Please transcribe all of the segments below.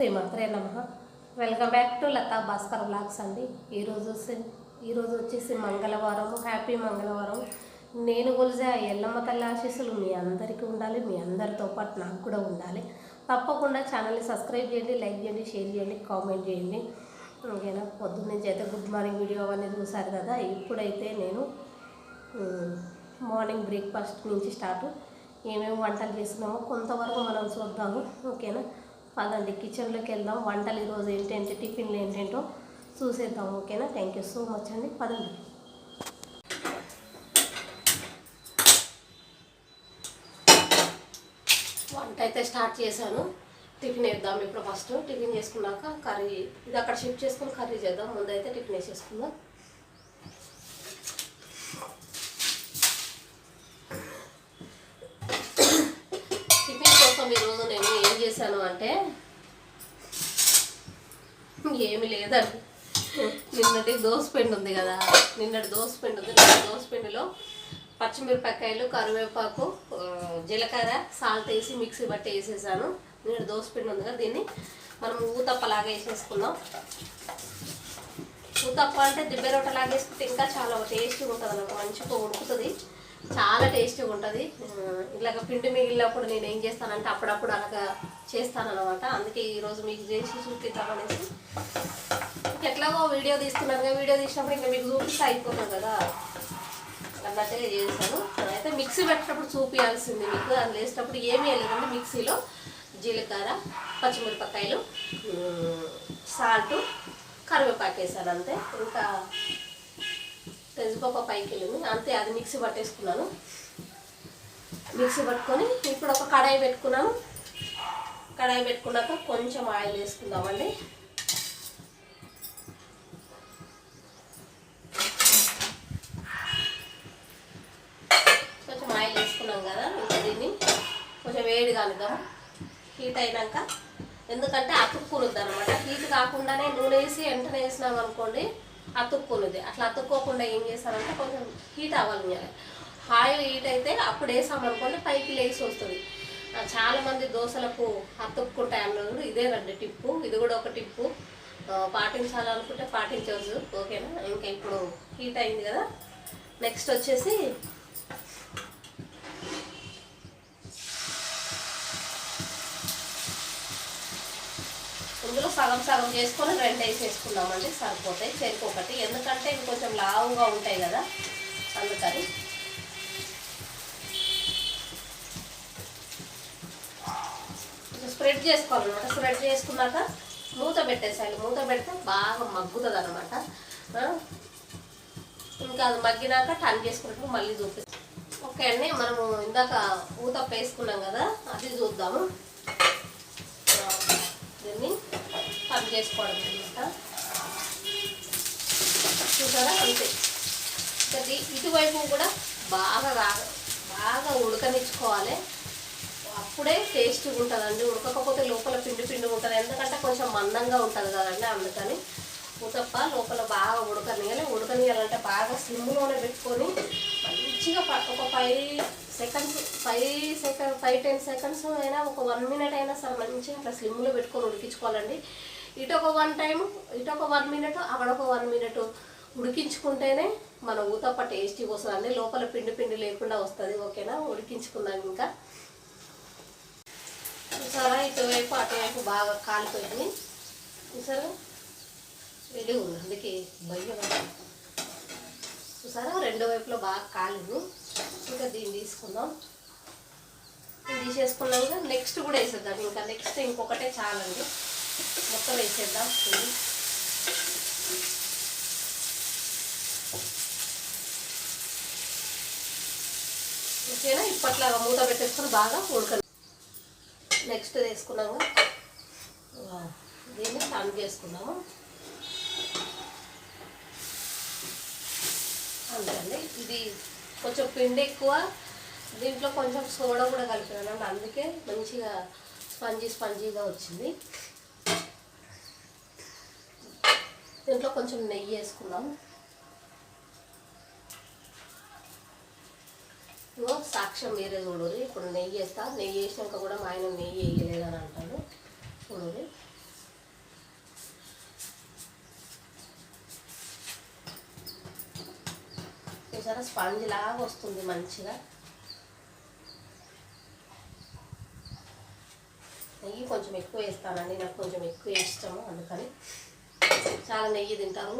శ్రీమాత్రే నమ. Welcome back to Latha Bhaskar blogs అండి. ఈరోజు ఈరోజు వచ్చేసి మంగళవారం హ్యాపీ మంగళవారం. నేను కొలిసే ఎల్లమ్మ తల్లి ఆశీస్సులు మీ అందరికీ ఉండాలి మీ అందరితో పాటు నాకు కూడా ఉండాలి. తప్పకుండా ఛానల్ని సబ్స్క్రైబ్ చేయండి లైక్ చేయండి షేర్ చేయండి కామెంట్ చేయండి. ఓకేనా? పొద్దున్న నుంచి అయితే గుడ్ మార్నింగ్ వీడియో అవన్నీ చూసారు కదా. ఇప్పుడైతే నేను మార్నింగ్ బ్రేక్ఫాస్ట్ నుంచి స్టార్ట్ ఏమేమి వంటలు చేస్తున్నామో కొంతవరకు మనం చూద్దాము. ఓకేనా? పదండి. కిచెన్లోకి వెళ్దాం. వంటలు ఈరోజు ఏంటంటే టిఫిన్లు ఏంటంటో చూసేద్దాం. ఓకేనా? థ్యాంక్ యూ సో మచ్ అండి. పదండి. వంట అయితే స్టార్ట్ చేశాను. టిఫిన్ వేద్దాం ఇప్పుడు ఫస్ట్. టిఫిన్ చేసుకున్నాక కర్రీ. ఇది అక్కడ షిఫ్ట్ చేసుకుని కర్రీ చేద్దాం. ముందైతే టిఫిన్ వేసేసుకుందాం టిఫిన్ కోసం ఈరోజు నేను ఏం చేశాను అంటే ఏమి నిన్నటి దోసపెండు ఉంది కదా నిన్నటి దోసపెండు ఉంది. నిన్నటి దోసపెండులో పచ్చిమిరపకాయలు కరివేపాకు జీలకర్ర సాల్ట్ వేసి మిక్సీ బట్టి వేసేసాను. నిన్నటి దోసపిండి ఉంది కదా దీన్ని. మనం ఊతప్పలాగా వేసేసుకుందాం. ఊతప్ప అంటే దిబ్బె రొట్టెలాగా వేసుకుంటే ఇంకా చాలా టేస్టీగా ఉంటుంది అనమాట మంచిగా ఉడుకుతుంది. చాలా టేస్టీగా ఉంటుంది. ఇలాగ పిండి మిగిలినప్పుడు నేను ఏం చేస్తానంటే అప్పుడప్పుడు అలాగా చేస్తానన్నమాట. అందుకే ఈరోజు మీకు చేసి చూపిద్దామనేసి ఎట్లాగో వీడియో తీస్తున్నారు కదా వీడియో తీసినప్పుడు ఇంకా మీకు చూపిస్తే అయిపోతుంది కదా. అన్నట్టే చేశాను. అయితే మిక్సీ పెట్టినప్పుడు చూపించాల్సింది మీకు. అది వేసినప్పుడు ఏమీ వేయలేదండి మిక్సీలో. జీలకర్ర పచ్చిమిరపకాయలు సాల్ట్ కరివేపాకు వేసాను అంతే. ఇంకా తెజుపప్ప పైకి వెళ్ళింది. అంతే అది మిక్సీ పట్టేసుకున్నాను. మిక్సీ పట్టుకొని ఇప్పుడు ఒక కడాయి పెట్టుకున్నాను. కడాయి పెట్టుకున్నాక కొంచెం ఆయిల్ వేసుకుందామండి కొంచెం ఆయిల్ వేసుకున్నాం కదా ఇంకా దీన్ని కొంచెం వేడి కానిద్దాం హీట్ అయినాక ఎందుకంటే అతుక్కునుద్ది అనమాట హీట్ కాకుండానే నూనె వేసి వెంటనే వేసినాం అనుకోండి అతుక్కునుద్ది అట్లా అతుక్కోకుండా ఏం చేస్తారంటే కొంచెం హీట్ అవ్వాలి ఆయిల్ హీట్ అయితే అప్పుడు వేసామనుకోండి పైకి లేచి వస్తుంది. చాలామంది దోశలకు అతుక్కుంటాయి అన్నది ఇదేనండి టిప్పు. ఇది కూడా ఒక టిప్పు. పాటించాలనుకుంటే పాటించవచ్చు. ఓకేనా? ఇంకా ఇప్పుడు హీట్ అయింది కదా. నెక్స్ట్ వచ్చేసి ఇందులో సగం సగం చేసుకొని రెండు వేసేసుకుందామండి సరిపోతాయి. చెరుకు ఒకటి ఎందుకంటే ఇవి కొంచెం లావుగా ఉంటాయి కదా అందుకని. స్ప్రెడ్ చేసుకోవాలన్నమాట. స్ప్రెడ్ చేసుకున్నాక మూత పెట్టేసేయాలి. మూత పెడితే బాగా మగ్గుతుంది అనమాట ఇంకా అది మగ్గినాక టర్న్ చేసుకున్నప్పుడు మళ్ళీ చూపిస్తాం ఓకే అండి. మనము ఇందాక ఊతప్ప వేసుకున్నాం కదా అది చూద్దాము. దీన్ని కట్ చేసుకోవడం అనమాట చూసారా? అంతే. ఇంకా ఇటువైపు కూడా బాగా రా బాగా ఉడకనిచ్చుకోవాలి. అప్పుడే టేస్ట్గా ఉంటుందండి. ఉడకకపోతే లోపల పిండి పిండి ఉంటుంది. ఎందుకంటే కొంచెం మందంగా ఉంటుంది కదండి అందుకని. ఉతప్ప లోపల బాగా ఉడకనియాలి ఉడకనియాలంటే బాగా సిమ్లోనే పెట్టుకొని మంచిగా ఒక five seconds five second five ten seconds అయినా ఒక వన్ మినిట్ అయినా సరే మంచిగా అట్లా స్లిమ్లో పెట్టుకొని ఉడికించుకోవాలండి. ఇటు ఒక వన్ టైం ఇటు ఒక వన్ మినిట్ అక్కడ ఒక వన్ మినిట్ ఉడికించుకుంటేనే మన ఊతప్ప టేస్టీగా అన్నీ లోపల పిండి పిండి లేకుండా వస్తుంది ఓకేనా? ఉడికించుకుందాం ఇంకా. చూసారా? ఇటువైపు అటువైపు బాగా కాలిపోయింది. చూసారా? వెళ్ళి ఉంది. అందుకే భయం చూసారా? రెండో వైపులో బాగా కాలింది. ఇంకా దీన్ని తీసుకుందాం. దీన్ని తీసేసుకున్నాక నెక్స్ట్ కూడా వేసేద్దాం. ఇంకా నెక్స్ట్ ఇంకొకటే చాలండి. మొత్తం వేసేద్దాం ఇది. ఓకేనా? ఇప్పట్లాగా మూత పెట్టేసుకొని బాగా ఉడక నెక్స్ట్ వేసుకున్నాము. దీన్ని టర్న్ చేసుకున్నాము అంతే ఇది కొంచెం పిండి ఎక్కువ దీంట్లో కొంచెం సోడా కూడా కలిపినాను అందుకే మంచిగా స్పంజీ స్పంజీగా వచ్చింది. దీంట్లో కొంచెం నెయ్యి వేసుకుందాం. సాక్ష్యం వేరే చూడరు ఇప్పుడు నెయ్యి వేస్తా. నెయ్యి వేసినాక కూడా మా ఆయన నెయ్యి వేయలేదని అంటాడు. చూడరు చూసారా? స్పాంజ్ లాగా వస్తుంది మంచిగా. నెయ్యి కొంచెం ఎక్కువ వేస్తానండి. నాకు కొంచెం ఎక్కువ ఇష్టము అందుకని. చాలా నెయ్యి తింటారు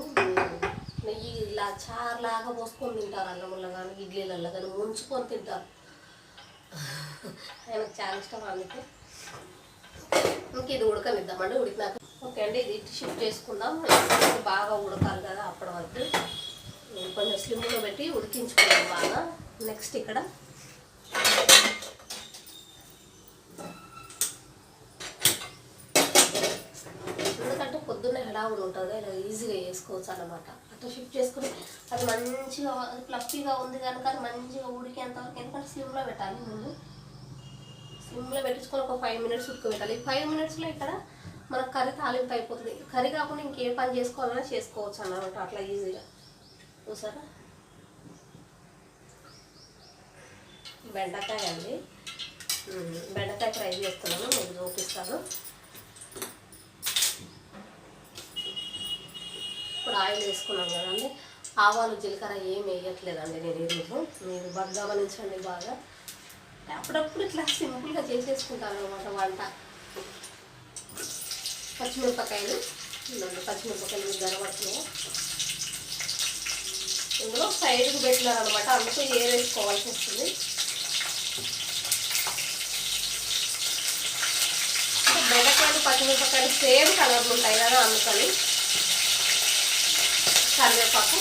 నెయ్యి ఇలా చారులాగా పోసుకొని తింటారు అన్నంలో కానీ ఇడ్లీలలో కానీ ముంచుకొని తింటారు. ఆయనకు చాలా ఇష్టం అందుకే. ఇంక ఇది ఉడకనిద్దామండి ఉడికినాక. ఓకే అండి ఇది షిఫ్ట్ చేసుకుందాం. బాగా ఉడకాలి కదా అప్పటి వరకు. కొంచెం స్లిమ్లో పెట్టి ఉడికించుకున్నాను బాగా. నెక్స్ట్ ఇక్కడ ఎందుకంటే కూడా ఉంటుంది. ఇలా ఈజీగా చేసుకోవచ్చు అన్నమాట. అట్లా షిఫ్ట్ చేసుకుని అది మంచిగా ఫ్లఫీగా ఉంది కనుక అది మంచిగా ఉడికేంతవరకు ఎందుకంటే స్లిమ్లో పెట్టాలి ముందు. సిమ్లో పెట్టించుకొని ఒక ఫైవ్ మినిట్స్ ఉడకబెట్టాలి. ఈ ఫైవ్ మినిట్స్లో ఇక్కడ మన కర్రీ తాలింపు అయిపోతుంది. కర్రీ కాకుండా ఇంకే పని చేసుకోవాలన్నా చేసుకోవచ్చు అన్నమాట. అట్లా ఈజీగా. చూసారా? బెండకాయ అండి. బెండకాయ ఫ్రై చేస్తున్నాను. మీకు చూపిస్తాను ఇప్పుడు ఆయిల్ వేసుకున్నాం కదండి. ఆవాలు జీలకర్ర ఏం వేయట్లేదండి నేను ఈరోజు మీరు బాగా గమనించండి బాగా. అప్పుడప్పుడు ఇట్లా సింపుల్గా చేసేసుకుంటాను అనమాట వంట. పచ్చిమిరపకాయలు పచ్చిమిరపకాయలు మీకు కనబడుతున్నాయి ఇందులో సైడ్కి పెట్టినారు అనమాట అందుకే ఏ వేసుకోవాల్సి వస్తుంది. అంటే బెండకాయలు పచ్చిమిరపకాయలు సేమ్ కలర్లు ఉంటాయి కదా అందుకని. కరివేపాకు.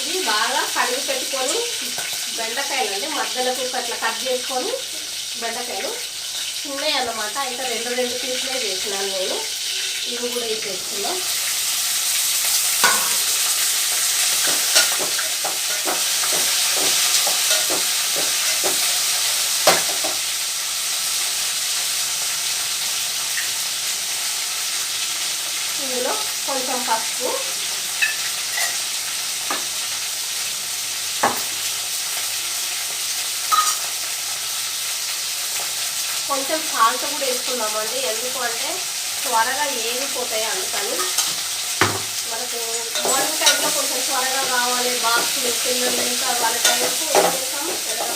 ఇది బాగా కడిగి పెట్టుకొని బెండకాయలు అండి మధ్యలోకి అట్లా కట్ చేసుకొని బెండకాయలు చిన్నవి అన్నమాట. అయితే రెండు రెండు పీసులే చేసినాను నేను. ఇవి కూడా ఇది చేస్తున్నాను కొంచెం పసుపు. కొంచెం సాల్ట్ కూడా వేసుకున్నామండి ఎందుకు అంటే త్వరగా ఏగిపోతాయి అందుకని. మనకు మార్నింగ్ టైంలో కొంచెం త్వరగా కావాలి బాక్స్ పిల్లలు ఇంకా వాళ్ళ టైంకు ఏం చేస్తాం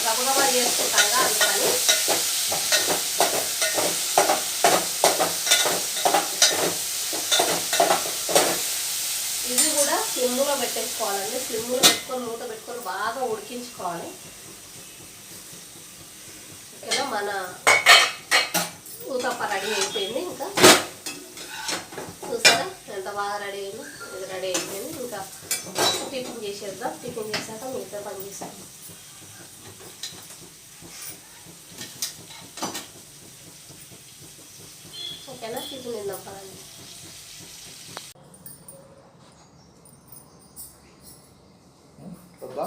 గబగబా చేసుకుంటాం కదా అందుకని ఇది కూడా స్లిమ్లో పెట్టేసుకోవాలండి స్లిమ్లో పెట్టుకొని మూత పెట్టుకొని బాగా ఉడికించుకోవాలి. ఓకేనా? మన ఊతప్ప రెడీ అయిపోయింది ఇంకా. చూసారా? ఎంత బాగా రెడీ అయింది? ఇది రెడీ అయిపోయింది. ఇంకా టిఫిన్ చేసేద్దాం. టిఫిన్ చేశాక మిగతా పని చేస్తాం. ఓకేనా? టిఫిన్ తిందాం పదండి. వద్దా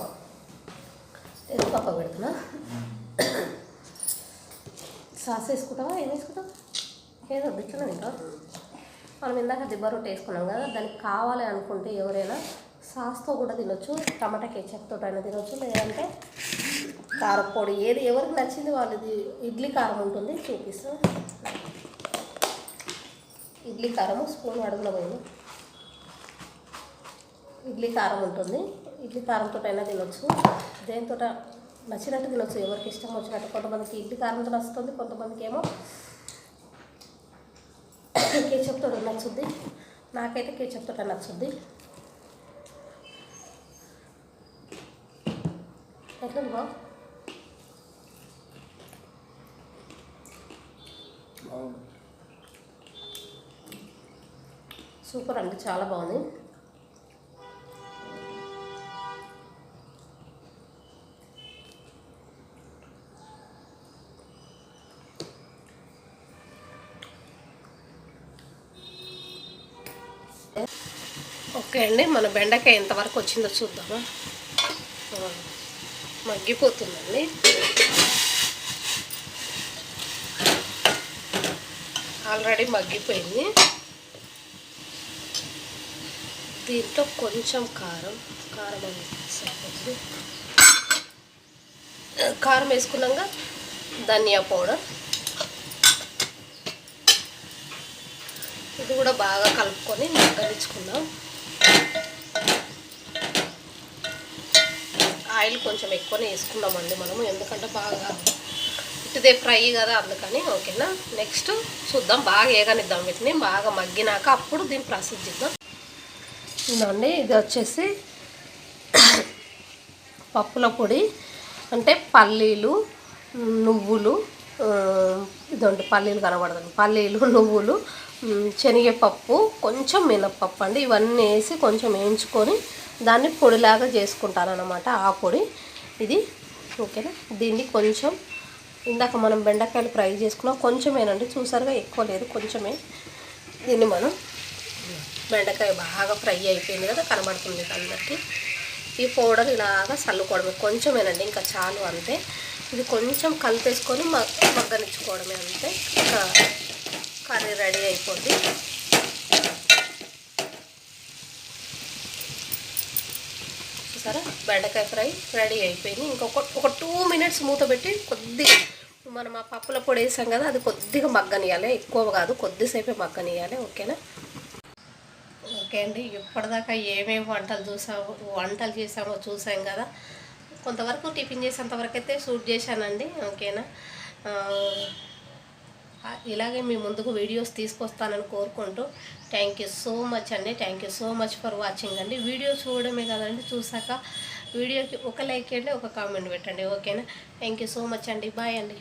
ఎందుకు పప్ప పెడుతున్నా. సాస్ వేసుకుంటావా? ఏం వేసుకుంటావు? ఏదో ఇట్లా తింటావా? మనం ఇందాక దిబ్బ రొట్టె వేసుకున్నాం కదా దానికి కావాలి అనుకుంటే ఎవరైనా సాస్తో కూడా తినొచ్చు టమాటా కేచప్తో అయినా తినొచ్చు లేదంటే కారపొడి ఏది ఎవరికి నచ్చింది వాళ్ళది. ఇడ్లీ కారం ఉంటుంది చూపిస్తాం. ఇడ్లీ కారము స్పూన్ అడుగులో పోయింది. ఇడ్లీ కారం ఉంటుంది. ఇడ్లీ కారంతో అయినా తినొచ్చు. దేంతో నచ్చినట్టు తినొచ్చు. ఎవరికి ఇష్టం వచ్చినట్టు కొంతమందికి ఇడ్లీ కారంతో నచ్చుతుంది కొంతమందికి ఏమో కేచప్తో నచ్చుద్ది. నాకైతే కేచప్తో నచ్చుద్ది. అవును సూపర్ అండి చాలా బాగుంది. ఓకే అండి మన బెండకాయ ఎంతవరకు వచ్చిందో చూద్దామా. మగ్గిపోతుందండి. ఆల్రెడీ మగ్గిపోయింది. దీంట్లో కొంచెం కారం కారం వేసి కారం వేసుకున్నాక ధనియా పౌడర్. ఇది కూడా బాగా కలుపుకొని మగ్గనిచ్చుకుందాం. ఆయిల్ కొంచెం ఎక్కువనే వేసుకున్నామండి మనము ఎందుకంటే బాగా ఇటుదే ఫ్రై కదా అందుకని ఓకేనా? నెక్స్ట్ చూద్దాం బాగా ఏగనిద్దాం వీటిని బాగా మగ్గినాక అప్పుడు దీన్ని ప్రాసెస్ చేద్దాం. ఇదండి ఇది వచ్చేసి పప్పుల పొడి అంటే పల్లీలు నువ్వులు ఆ, ఇదండి పల్లీలు కనబడదండి పల్లీలు నువ్వులు శనగపప్పు కొంచెం మినప్పప్పు అండి. ఇవన్నీ వేసి కొంచెం వేయించుకొని దాన్ని పొడిలాగా చేసుకుంటాను అనమాట ఆ పొడి. ఇది ఓకేనా? దీన్ని కొంచెం ఇందాక మనం బెండకాయలు ఫ్రై చేసుకున్నాం కొంచెమేనండి. చూసారుగా ఎక్కువ లేదు కొంచెమే. దీన్ని మనం బెండకాయ బాగా ఫ్రై అయిపోయింది కదా కనబడుతుంది అందరికీ ఈ పౌడర్ ఇలాగా చల్లుకోవడమే. కొంచెమేనండి ఇంకా చాలు అంతే. ఇది కొంచెం కలిపేసుకొని మగ్గనిచ్చుకోవడమే అంతే. ఇంకా కర్రీ రెడీ అయిపోద్ది చూసారా? బెండకాయ ఫ్రై రెడీ అయిపోయింది. ఇంకొక ఒక టూ మినిట్స్ మూత పెట్టి కొద్దిగా మనం ఆ పప్పుల పొడి వేసాం కదా అది కొద్దిగా మగ్గనియాలి ఎక్కువ కాదు కొద్దిసేపే మగ్గనియాలి ఓకేనా? ఓకే అండి. ఇప్పటిదాకా ఏమేమి వంటలు చూసాము వంటలు చేసామో చూసాం కదా. కొంతవరకు టిఫిన్ చేసేంతవరకు అయితే షూట్ చేశానండి. ఓకేనా? ఇలాగే మీ ముందుకు వీడియోస్ తీసుకొస్తానని కోరుకుంటూ థ్యాంక్ యూ సో మచ్ అండి. Thank you so much for watching అండి. వీడియో చూడడమే కదండి చూసాక వీడియోకి ఒక లైక్ చేయండి ఒక కామెంట్ పెట్టండి. ఓకేనా? థ్యాంక్ యూ సో మచ్ అండి. బాయ్ అండి.